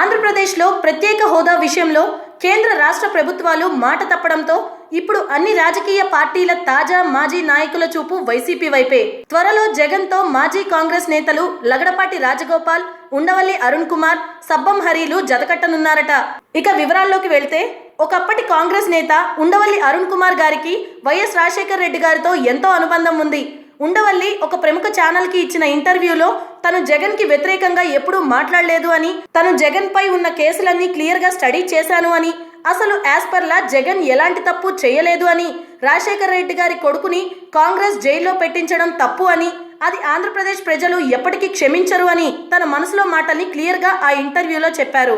ఆంధ్రప్రదేశ్లో ప్రత్యేక హోదా విషయంలో కేంద్ర రాష్ట్ర ప్రభుత్వాలు మాట తప్పడంతో ఇప్పుడు అన్ని రాజకీయ పార్టీల తాజా మాజీ నాయకుల చూపు వైసీపీ వైపే. త్వరలో జగన్తో మాజీ కాంగ్రెస్ నేతలు లగడపాటి రాజగోపాల్ ఉండవల్లి అరుణ్ కుమార్ సబ్బం హరీలు జతకట్టనున్నారట. ఇక వివరాల్లోకి వెళ్తే ఒకప్పటి కాంగ్రెస్ నేత ఉండవల్లి అరుణ్ కుమార్ గారికి వైఎస్ రాజశేఖర్ రెడ్డి గారితో ఎంతో అనుబంధం ఉంది. ఉండవల్లి ఒక ప్రముఖ ఛానల్కి ఇచ్చిన ఇంటర్వ్యూలో తను జగన్కి వ్యతిరేకంగా ఎప్పుడూ మాట్లాడలేదు అని తను జగన్ పై ఉన్న కేసులన్నీ క్లియర్గా స్టడీ చేశాను అని అసలు యాజ్ జగన్ ఎలాంటి తప్పు చేయలేదు అని రాజశేఖర రెడ్డి గారి కొడుకుని కాంగ్రెస్ జైల్లో పెట్టించడం తప్పు అని అది ఆంధ్రప్రదేశ్ ప్రజలు ఎప్పటికీ క్షమించరు అని తన మనసులో మాటల్ని క్లియర్గా ఆ ఇంటర్వ్యూలో చెప్పారు.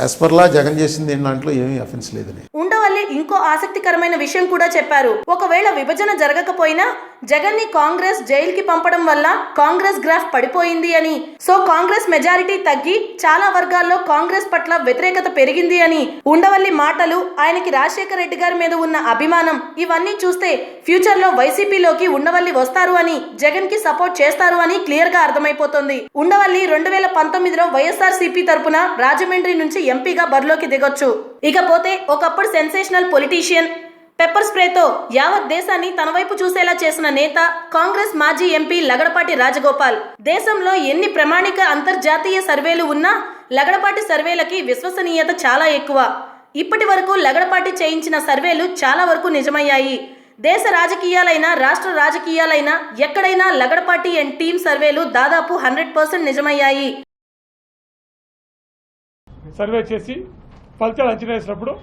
యాజ్ పర్లా జగన్ చేసింది దాంట్లో ఏమీ అఫెన్స్ లేదని. ఉండవల్లి ఇంకో ఆసక్తికరమైన విషయం కూడా చెప్పారు. ఒకవేళ విభజన జరగకపోయినా జగన్ని కాంగ్రెస్ జైలుకి పంపడం వల్ల కాంగ్రెస్ గ్రాఫ్ పడిపోయింది అని. సో కాంగ్రెస్ మెజారిటీ తగ్గి చాలా వర్గాల్లో కాంగ్రెస్ పట్ల వ్యతిరేకత పెరిగింది అని. ఉండవల్లి మాటలు ఆయనకి రాజశేఖర రెడ్డి గారి మీద ఉన్న అభిమానం ఇవన్నీ చూస్తే ఫ్యూచర్లో వైసీపీలోకి ఉండవల్లి వస్తారు అని జగన్కి సపోర్ట్ చేస్తారు అని క్లియర్గా అర్థమైపోతుంది. ఉండవల్లి రెండు వేల పంతొమ్మిదిలో వైఎస్ఆర్ సిపి తరపున రాజమండ్రి నుంచి ఎంపీగా బరిలోకి దిగొచ్చు. ఇకపోతే ఒకప్పుడు సెన్సేషనల్ పొలిటీషియన్ పెప్పర్ స్ప్రేతో యావత్ దేశాన్ని తన వైపు చూసేలా చేసిన నేత కాంగ్రెస్ మాజీ ఎంపీ లగడపాటి రాజగోపాల్. దేశంలో ఎన్ని ప్రామాణిక అంతర్జాతీయ సర్వేలు ఉన్నా లగడపాటి సర్వేలకి విశ్వసనీయత చాలా ఎక్కువ. ఇప్పటి వరకు లగడపాటి చేయించిన సర్వేలు చాలా వరకు నిజమయ్యాయి. దేశ రాజకీయాలైనా రాష్ట్ర రాజకీయాలైనా ఎక్కడైనా లగడపాటి అండ్ టీమ్ సర్వేలు దాదాపు హండ్రెడ్ పర్సెంట్ నిజమయ్యాయి. సర్వే చేసి ఫలితాలు అంచనా వేసినప్పుడు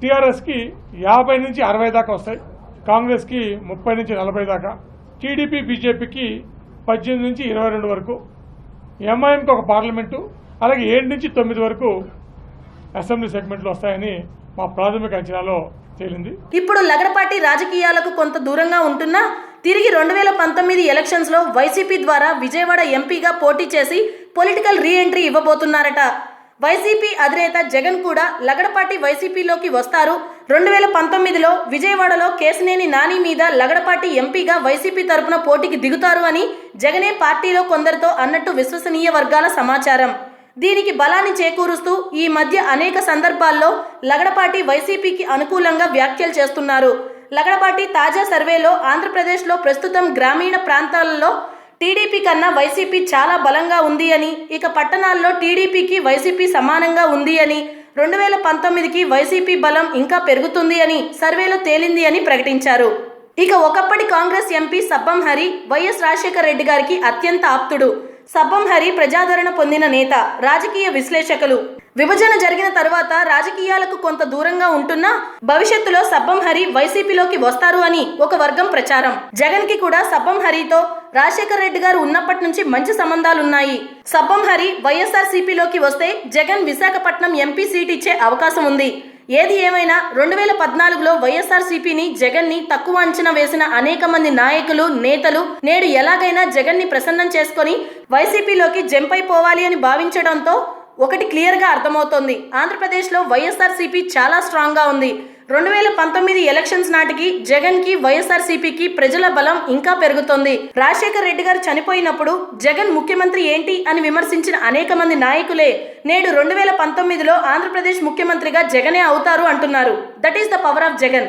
టీఆర్ఎస్కి యాభై నుంచి అరవై దాకా వస్తాయి. కాంగ్రెస్కి ముప్పై నుంచి నలభై దాకా. టీడీపీ బీజేపీకి పద్దెనిమిది నుంచి ఇరవై రెండు వరకు. ఎంఐఎంకి ఒక పార్లమెంటు అలాగే ఏడు నుంచి తొమ్మిది వరకు అసెంబ్లీ సెగ్మెంట్లు వస్తాయని మా ప్రాథమిక అంచనాలో తేలింది. ఇప్పుడు లగడపాటి రాజకీయాలకు కొంత దూరంగా ఉంటున్నా తిరిగి రెండు వేల పంతొమ్మిది ఎలక్షన్స్లో వైసీపీ ద్వారా విజయవాడ ఎంపీగా పోటీ చేసి పొలిటికల్ రీ ఎంట్రీ ఇవ్వబోతున్నారట. వైసీపీ అధినేత జగన్ కూడా లగడపాటి వైసీపీలోకి వస్తారు. రెండు వేల పంతొమ్మిదిలో విజయవాడలో కేసినేని నాని మీద లగడపాటి ఎంపీగా వైసీపీ తరపున పోటీకి దిగుతారు అని జగనే పార్టీలో కొందరితో అన్నట్టు విశ్వసనీయ వర్గాల సమాచారం. దీనికి బలాన్ని చేకూరుస్తూ ఈ మధ్య అనేక సందర్భాల్లో లగడపాటి వైసీపీకి అనుకూలంగా వ్యాఖ్యలు చేస్తున్నారు. లగడపాటి తాజా సర్వేలో ఆంధ్రప్రదేశ్లో ప్రస్తుతం గ్రామీణ ప్రాంతాలలో టీడీపీ కన్నా వైసీపీ చాలా బలంగా ఉంది అని ఇక పట్టణాల్లో టీడీపీకి వైసీపీ సమానంగా ఉంది అని రెండు వేల పంతొమ్మిదికి వైసీపీ బలం ఇంకా పెరుగుతుంది అని సర్వేలో తేలింది అని ప్రకటించారు. ఇక ఒకప్పటి కాంగ్రెస్ ఎంపీ సబ్బం హరి వైఎస్ రాజశేఖర రెడ్డి గారికి అత్యంత ఆప్తుడు. సబ్బం హరి ప్రజాదరణ పొందిన నేత రాజకీయ విశ్లేషకులు. విభజన జరిగిన తర్వాత రాజకీయాలకు కొంత దూరంగా ఉంటున్నా భవిష్యత్తులో సబ్బం హరి వైసీపీలోకి వస్తారు అని ఒక వర్గం ప్రచారం. జగన్కి కూడా సబ్బం హరితో రాజశేఖర్ రెడ్డి గారు ఉన్నప్పటి నుంచి మంచి సంబంధాలున్నాయి. సబ్బం హరి వైఎస్ఆర్ సిపిలోకి వస్తే జగన్ విశాఖపట్నం ఎంపీ సీట్ ఇచ్చే అవకాశం ఉంది. ఏది ఏమైనా రెండు వేల పద్నాలుగులో వైఎస్ఆర్సీపీని జగన్ని తక్కువ అంచనా వేసిన అనేక మంది నాయకులు నేతలు నేడు ఎలాగైనా జగన్ని ప్రసన్నం చేసుకొని వైసీపీలోకి జంప్ అయిపోవాలి అని భావించడంతో ఒకటి క్లియర్గా అర్థమవుతోంది. ఆంధ్రప్రదేశ్లో వైఎస్ఆర్సీపీ చాలా స్ట్రాంగ్గా ఉంది. రెండు వేల పంతొమ్మిది ఎలక్షన్స్ నాటికి జగన్కి వైఎస్ఆర్సీపీకి ప్రజల బలం ఇంకా పెరుగుతోంది. రాజశేఖర్ రెడ్డి గారు చనిపోయినప్పుడు జగన్ ముఖ్యమంత్రి ఏంటి అని విమర్శించిన అనేక మంది నాయకులే. నేడు రెండు వేల పంతొమ్మిదిలో ఆంధ్రప్రదేశ్ ముఖ్యమంత్రిగా జగనే అవుతారు అంటున్నారు. That is the power of Jagan.